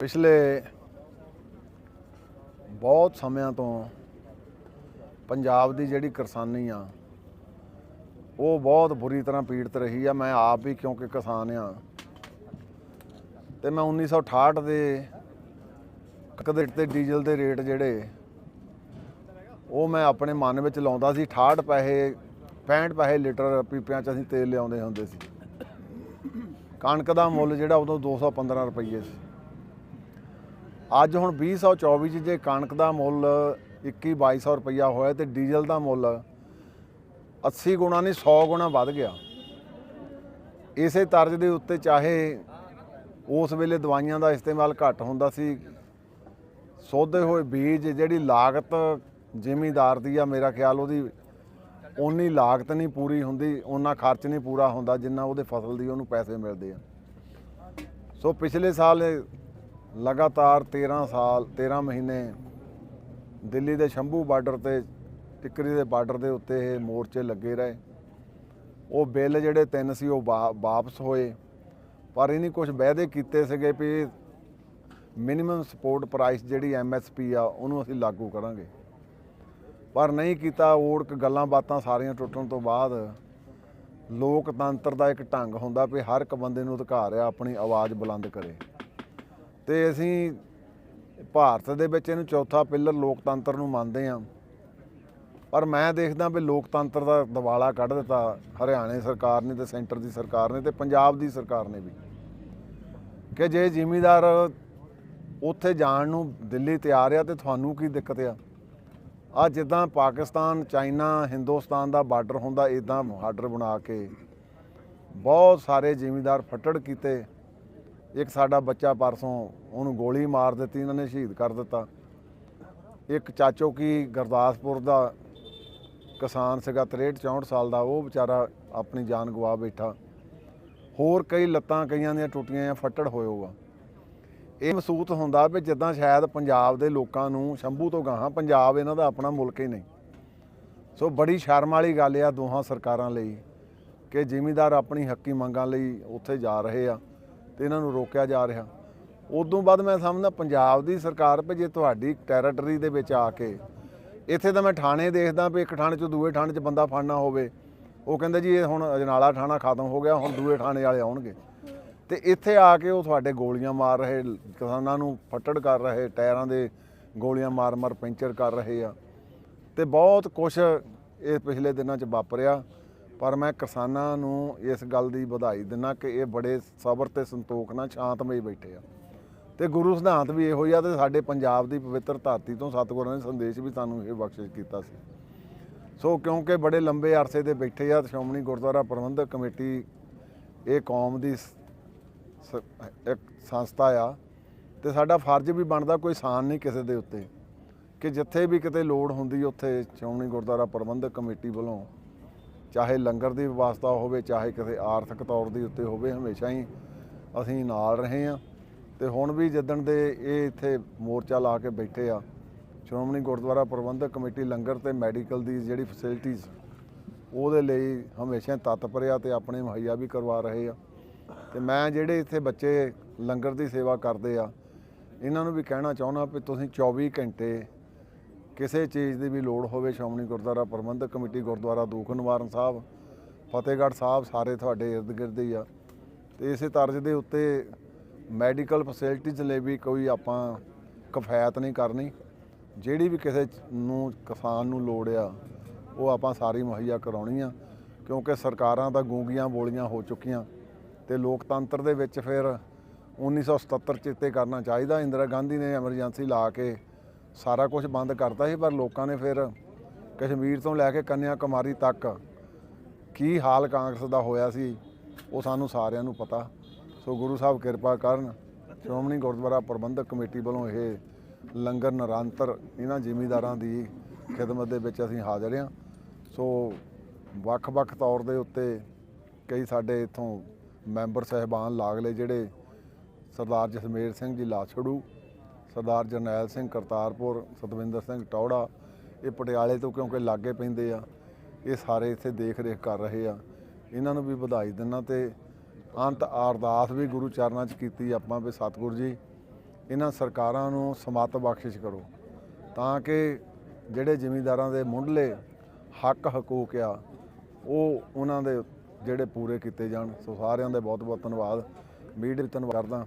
ਪਿਛਲੇ ਬਹੁਤ ਸਮਿਆਂ ਤੋਂ ਪੰਜਾਬ ਦੀ ਜਿਹੜੀ ਕਿਸਾਨੀ ਆ, ਉਹ ਬਹੁਤ ਬੁਰੀ ਤਰ੍ਹਾਂ ਪੀੜਤ ਰਹੀ ਆ। ਮੈਂ ਆਪ ਵੀ ਕਿਉਂਕਿ ਕਿਸਾਨ ਆ। ਤੇ ਮੈਂ 1968 ਦੇ ਕਦੇ ਤੇ ਡੀਜ਼ਲ ਦੇ ਰੇਟ ਜਿਹੜੇ, ਉਹ ਮੈਂ ਆਪਣੇ ਮਨ ਵਿੱਚ ਲਾਉਂਦਾ ਸੀ। 68 ਪੈਸੇ 65 ਪੈਸੇ ਲੀਟਰ ਪੀਪਿਆਂ 'ਚ ਅਸੀਂ ਤੇਲ ਲਿਆਉਂਦੇ ਹੁੰਦੇ ਸੀ। ਕਣਕ ਦਾ ਮੁੱਲ ਜਿਹੜਾ ਉਦੋਂ 215 ਰੁਪਏ ਸੀ। ਅੱਜ ਹੁਣ 2024 ਚ ਜੇ ਕਣਕ ਦਾ ਮੁੱਲ 21 2200 ਰੁਪਇਆ ਹੋਇਆ ਤੇ ਡੀਜ਼ਲ ਦਾ ਮੁੱਲ 80 ਗੁਣਾ ਨਹੀਂ 100 ਗੁਣਾ ਵੱਧ ਗਿਆ। ਇਸੇ ਤਰਜ਼ ਦੇ ਉੱਤੇ ਚਾਹੇ ਉਸ ਵੇਲੇ ਦਵਾਈਆਂ ਦਾ ਇਸਤੇਮਾਲ ਘੱਟ ਹੁੰਦਾ ਸੀ, ਸੋਧੇ ਹੋਏ ਬੀਜ, ਜਿਹੜੀ ਲਾਗਤ ਜ਼ਿਮੀਦਾਰ ਦੀ ਆ, ਮੇਰਾ ਖਿਆਲ ਉਹਦੀ ਓਨੀ ਲਾਗਤ ਨਹੀਂ ਪੂਰੀ ਹੁੰਦੀ, ਓਨਾ ਖਰਚ ਨਹੀਂ ਪੂਰਾ ਹੁੰਦਾ ਜਿੰਨਾ ਉਹਦੇ ਫਸਲ ਦੀ ਉਹਨੂੰ ਪੈਸੇ ਮਿਲਦੇ ਆ। ਸੋ ਪਿਛਲੇ ਸਾਲ ਲਗਾਤਾਰ 13 ਸਾਲ 13 ਮਹੀਨੇ ਦਿੱਲੀ ਦੇ ਸ਼ੰਭੂ ਬਾਰਡਰ ਤੇ, ਟਿੱਕਰੀ ਦੇ ਬਾਰਡਰ ਦੇ ਉੱਤੇ ਇਹ ਮੋਰਚੇ ਲੱਗੇ ਰਹੇ। ਉਹ ਬਿੱਲ ਜਿਹੜੇ ਤਿੰਨ ਸੀ ਉਹ ਵਾ- ਵਾਪਸ ਹੋਏ। ਪਰ ਇਹਨੀ ਕੁਝ ਵਾਅਦੇ ਕੀਤੇ ਸੀਗੇ ਵੀ ਮਿਨੀਮਮ ਸਪੋਰਟ ਪ੍ਰਾਈਸ ਜਿਹੜੀ ਐਮਐਸਪੀ ਆ, ਉਹਨੂੰ ਅਸੀਂ ਲਾਗੂ ਕਰਾਂਗੇ। ਪਰ ਨਹੀਂ ਕੀਤਾ ਓੜਕ ਗੱਲਾਂ ਬਾਤਾਂ ਸਾਰੀਆਂ ਟੁੱਟਣ ਤੋਂ ਬਾਅਦ ਲੋਕਤੰਤਰ ਦਾ ਇੱਕ ਢੰਗ ਹੁੰਦਾ ਵੀ ਹਰ ਇੱਕ ਬੰਦੇ ਨੂੰ ਅਧਿਕਾਰ ਆ, ਆਪਣੀ ਆਵਾਜ਼ ਬੁਲੰਦ ਕਰੇ। ਤੇ ਅਸੀਂ ਭਾਰਤ ਦੇ ਵਿੱਚ ਇਹਨੂੰ ਚੌਥਾ ਪਿੱਲਰ ਲੋਕਤੰਤਰ ਨੂੰ ਮੰਨਦੇ ਆ ਪਰ ਮੈਂ ਦੇਖਦਾ ਵੀ ਲੋਕਤੰਤਰ ਦਾ ਦਿਵਾਲਾ ਕੱਢ ਦਿੱਤਾ ਹਰਿਆਣੇ ਸਰਕਾਰ ਨੇ ਤੇ ਸੈਂਟਰ ਦੀ ਸਰਕਾਰ ਨੇ ਤੇ ਪੰਜਾਬ ਦੀ ਸਰਕਾਰ ਨੇ ਵੀ। ਕਿ ਜੇ ਜ਼ਿਮੀਦਾਰ ਉੱਥੇ ਜਾਣ ਨੂੰ ਦਿੱਲੀ ਤਿਆਰ ਆ ਤੇ ਤੁਹਾਨੂੰ ਕੀ ਦਿੱਕਤ ਆ? ਆ ਜਿੱਦਾਂ ਪਾਕਿਸਤਾਨ, ਚਾਈਨਾ, ਹਿੰਦੁਸਤਾਨ ਦਾ ਬਾਰਡਰ ਹੁੰਦਾ ਇਦਾਂ ਬਾਰਡਰ ਬਣਾ ਕੇ ਬਹੁਤ ਸਾਰੇ ਜ਼ਿਮੀਦਾਰ ਫੱਟੜ ਕੀਤੇ। ਇੱਕ ਸਾਡਾ ਬੱਚਾ ਪਰਸੋਂ ਉਹਨੂੰ ਗੋਲੀ ਮਾਰ ਦਿੱਤੀ, ਇਹਨਾਂ ਨੇ ਸ਼ਹੀਦ ਕਰ ਦਿੱਤਾ। ਇੱਕ ਚਾਚੋ ਕੀ ਗੁਰਦਾਸਪੁਰ ਦਾ ਕਿਸਾਨ ਸੀਗਾ 63 64 ਸਾਲ ਦਾ, ਉਹ ਵਿਚਾਰਾ ਆਪਣੀ ਜਾਨ ਗਵਾ ਬੈਠਾ। ਹੋਰ ਕਈ ਲੱਤਾਂ ਕਈਆਂ ਦੀਆਂ ਟੁੱਟੀਆਂ ਆ ਫੱਟੜ ਹੋਏ ਇਹ ਮਹਿਸੂਸ ਹੁੰਦਾ ਵੀ ਜਿੱਦਾਂ ਸ਼ਾਇਦ ਪੰਜਾਬ ਦੇ ਲੋਕਾਂ ਨੂੰ ਸ਼ੰਭੂ ਤੋਂ ਗਾਹਾਂ, ਪੰਜਾਬ ਇਹਨਾਂ ਦਾ ਆਪਣਾ ਮੁਲਕ ਹੀ ਨਹੀਂ। ਸੋ ਬੜੀ ਸ਼ਰਮ ਵਾਲੀ ਗੱਲ ਆ ਦੋਹਾਂ ਸਰਕਾਰਾਂ ਲਈ ਕਿ ਜ਼ਿਮੀਦਾਰ ਆਪਣੀ ਹੱਕੀ ਮੰਗਾਂ ਲਈ ਉੱਥੇ ਜਾ ਰਹੇ ਆ। ਤੇ ਇਹਨਾਂ ਨੂੰ ਰੋਕਿਆ ਜਾ ਰਿਹਾ। ਉਦੋਂ ਬਾਅਦ ਮੈਂ ਸਮਝਦਾ ਪੰਜਾਬ ਦੀ ਸਰਕਾਰ ਵੀ ਜੇ ਤੁਹਾਡੀ ਟੈਰੀਟਰੀ ਦੇ ਵਿੱਚ ਆ ਕੇ। ਇੱਥੇ ਤਾਂ ਮੈਂ ਥਾਣੇ ਦੇਖਦਾ ਵੀ ਇੱਕ ਥਾਣੇ ਚੋਂ ਦੂਏ ਥਾਣੇ 'ਚ ਬੰਦਾ ਫੜਨਾ ਹੋਵੇ। ਉਹ ਕਹਿੰਦਾ ਜੀ ਇਹ ਹੁਣ ਅਜਨਾਲਾ ਥਾਣਾ ਖਤਮ ਹੋ ਗਿਆ, ਹੁਣ ਦੂਏ ਥਾਣੇ ਵਾਲੇ ਆਉਣਗੇ। ਤੇ ਇੱਥੇ ਆ ਕੇ ਉਹ ਤੁਹਾਡੇ ਗੋਲੀਆਂ ਮਾਰ ਰਹੇ, ਕਿਸਾਨਾਂ ਨੂੰ ਫੱਟੜ ਕਰ ਰਹੇ, ਟਾਇਰਾਂ ਦੇ ਗੋਲੀਆਂ ਮਾਰ-ਮਾਰ, ਪੈਂਚਰ ਕਰ ਰਹੇ ਆ। ਤੇ ਬਹੁਤ ਕੁਝ ਇਹ ਪਿਛਲੇ ਦਿਨਾਂ 'ਚ ਵਾਪਰਿਆ। ਪਰ ਮੈਂ ਕਿਸਾਨਾਂ ਨੂੰ ਇਸ ਗੱਲ ਦੀ ਵਧਾਈ ਦਿੰਦਾ ਕਿ ਇਹ ਬੜੇ ਸਬਰ ਤੇ ਸੰਤੋਖ ਨਾਲ ਸ਼ਾਂਤਮਈ ਬੈਠੇ ਆ। ਤੇ ਗੁਰੂ ਸਿਧਾਂਤ ਵੀ ਇਹੋ ਹੀ ਆ ਤੇ ਸਾਡੇ ਪੰਜਾਬ ਦੀ ਪਵਿੱਤਰ ਧਰਤੀ ਤੋਂ ਸਤਿਗੁਰਾਂ ਨੇ ਸੰਦੇਸ਼ ਵੀ ਸਾਨੂੰ ਇਹ ਬਖਸ਼ਿਸ਼ ਕੀਤਾ ਸੀ। ਸੋ ਕਿਉਂਕਿ ਬੜੇ ਲੰਬੇ ਅਰਸੇ ਦੇ ਬੈਠੇ ਆ, ਸ਼੍ਰੋਮਣੀ ਗੁਰਦੁਆਰਾ ਪ੍ਰਬੰਧਕ ਕਮੇਟੀ ਇਹ ਕੌਮ ਦੀ ਸ- ਇੱਕ ਸੰਸਥਾ ਆ ਤੇ ਸਾਡਾ ਫਰਜ਼ ਵੀ ਬਣਦਾ ਕੋਈ ਸਾਨ ਨਹੀਂ ਕਿਸੇ ਦੇ ਉੱਤੇ। ਕਿ ਜਿੱਥੇ ਵੀ ਕਿਤੇ ਲੋੜ ਹੁੰਦੀ ਉੱਥੇ ਸ਼੍ਰੋਮਣੀ ਗੁਰਦੁਆਰਾ ਪ੍ਰਬੰਧਕ ਕਮੇਟੀ ਵੱਲੋਂ ਚਾਹੇ ਲੰਗਰ ਦੀ ਵਿਵਸਥਾ ਹੋਵੇ, ਚਾਹੇ ਕਿਸੇ ਆਰਥਿਕ ਤੌਰ ਦੇ ਉੱਤੇ ਹੋਵੇ, ਹਮੇਸ਼ਾ ਹੀ ਅਸੀਂ ਨਾਲ ਰਹੇ ਆ ਤੇ ਹੁਣ ਵੀ ਜਿੱਦਣ ਦੇ ਇਹ ਇੱਥੇ ਮੋਰਚਾ ਲਾ ਕੇ ਬੈਠੇ ਆ, ਸ਼੍ਰੋਮਣੀ ਗੁਰਦੁਆਰਾ ਪ੍ਰਬੰਧਕ ਕਮੇਟੀ ਲੰਗਰ ਤੇ ਮੈਡੀਕਲ ਦੀ ਜਿਹੜੀ ਫੈਸਿਲਿਟੀਜ਼ ਉਹਦੇ ਲਈ ਹਮੇਸ਼ਾ ਤਤਪਰ ਆ ਤੇ ਆਪਣੇ ਮੁਹੱਈਆ ਵੀ ਕਰਵਾ ਰਹੇ ਆ। ਤੇ ਮੈਂ ਜਿਹੜੇ ਇੱਥੇ ਬੱਚੇ ਲੰਗਰ ਦੀ ਸੇਵਾ ਕਰਦੇ ਆ, ਇਹਨਾਂ ਨੂੰ ਵੀ ਕਹਿਣਾ ਚਾਹੁੰਦਾ ਵੀ ਤੁਸੀਂ 24 ਘੰਟੇ ਕਿਸੇ ਚੀਜ਼ ਦੀ ਵੀ ਲੋੜ ਹੋਵੇ, ਸ਼੍ਰੋਮਣੀ ਗੁਰਦੁਆਰਾ ਪ੍ਰਬੰਧਕ ਕਮੇਟੀ ਗੁਰਦੁਆਰਾ ਦੂਖ ਨਿਵਾਰਨ ਸਾਹਿਬ, ਫਤਿਹਗੜ੍ਹ ਸਾਹਿਬ ਸਾਰੇ ਤੁਹਾਡੇ ਇਰਦ ਗਿਰਦ ਹੀ ਆ। ਤੇ ਇਸੇ ਤਰਜ਼ ਦੇ ਉੱਤੇ ਮੈਡੀਕਲ ਫੈਸਿਲਿਟੀਜ਼ ਲਈ ਵੀ ਕੋਈ ਆਪਾਂ ਕਫਾਇਤ ਨਹੀਂ ਕਰਨੀ। ਜਿਹੜੀ ਵੀ ਕਿਸੇ ਨੂੰ, ਕਿਸਾਨ ਨੂੰ ਲੋੜ ਆ, ਉਹ ਆਪਾਂ ਸਾਰੀ ਮੁਹੱਈਆ ਕਰਾਉਣੀ ਆ, ਕਿਉਂਕਿ ਸਰਕਾਰਾਂ ਤਾਂ ਗੂੰਗੀਆਂ ਬੋਲੀਆਂ ਹੋ ਚੁੱਕੀਆਂ। ਤੇ ਲੋਕਤੰਤਰ ਦੇ ਵਿੱਚ ਫਿਰ 1977 ਚਿੱਤੇ ਕਰਨਾ ਚਾਹੀਦਾ। ਇੰਦਰਾ ਗਾਂਧੀ ਨੇ ਐਮਰਜੈਂਸੀ ਲਾ ਕੇ ਸਾਰਾ ਕੁਝ ਬੰਦ ਕਰਤਾ ਸੀ, ਪਰ ਲੋਕਾਂ ਨੇ ਫਿਰ ਕਸ਼ਮੀਰ ਤੋਂ ਲੈ ਕੇ ਕੰਨਿਆ ਕੁਮਾਰੀ ਤੱਕ ਕੀ ਹਾਲ ਕਾਂਗਰਸ ਦਾ ਹੋਇਆ ਸੀ, ਉਹ ਸਾਨੂੰ ਸਾਰਿਆਂ ਨੂੰ ਪਤਾ। ਸੋ ਗੁਰੂ ਸਾਹਿਬ ਕਿਰਪਾ ਕਰਨ, ਸ਼੍ਰੋਮਣੀ ਗੁਰਦੁਆਰਾ ਪ੍ਰਬੰਧਕ ਕਮੇਟੀ ਵੱਲੋਂ ਇਹ ਲੰਗਰ ਨਿਰੰਤਰ ਇਹਨਾਂ ਜ਼ਿਮੀਦਾਰਾਂ ਦੀ ਖਿਦਮਤ ਦੇ ਵਿੱਚ ਅਸੀਂ ਹਾਜ਼ਰ ਹਾਂ। ਸੋ ਵੱਖ-ਵੱਖ ਤੌਰ ਦੇ ਉੱਤੇ ਕਈ ਸਾਡੇ ਇਥੋਂ ਮੈਂਬਰ ਸਹਿਬਾਨ ਲਾਗਲੇ ਜਿਹੜੇ ਸਰਦਾਰ ਜਸਮੇਰ ਸਿੰਘ ਜੀ ਲਾਛੜੂ ਸਰਦਾਰ ਜਰਨੈਲ ਸਿੰਘ ਕਰਤਾਰਪੁਰ, ਸਤਵਿੰਦਰ ਸਿੰਘ ਟੌੜਾ, ਇਹ ਪਟਿਆਲੇ ਤੋਂ ਕਿਉਂਕਿ ਲਾਗੇ ਪੈਂਦੇ ਆ, ਇਹ ਸਾਰੇ ਇੱਥੇ ਦੇਖ ਰੇਖ ਕਰ ਰਹੇ ਆ। ਇਹਨਾਂ ਨੂੰ ਵੀ ਵਧਾਈ ਦਿੰਨਾ ਤੇ ਅੰਤ ਅਰਦਾਸ ਵੀ ਗੁਰੂ ਚਰਨਾਂ 'ਚ ਕੀਤੀ ਆਪਾਂ ਵੀ ਸਤਿਗੁਰੂ ਜੀ, ਇਹਨਾਂ ਸਰਕਾਰਾਂ ਨੂੰ ਸਮੱਤ ਬਖਸ਼ਿਸ਼ ਕਰੋ ਤਾਂ ਕਿ ਜਿਹੜੇ ਜ਼ਿਮੀਂਦਾਰਾਂ ਦੇ ਮੁੱਢਲੇ ਹੱਕ ਹਕੂਕ ਆ, ਉਹ ਉਹਨਾਂ ਦੇ ਜਿਹੜੇ ਪੂਰੇ ਕੀਤੇ ਜਾਣ। ਸੋ ਸਾਰਿਆਂ ਦੇ ਬਹੁਤ ਬਹੁਤ ਧੰਨਵਾਦ। ਮੀਡੀਆ ਧੰਨਵਾਦ ਕਰਦਾ।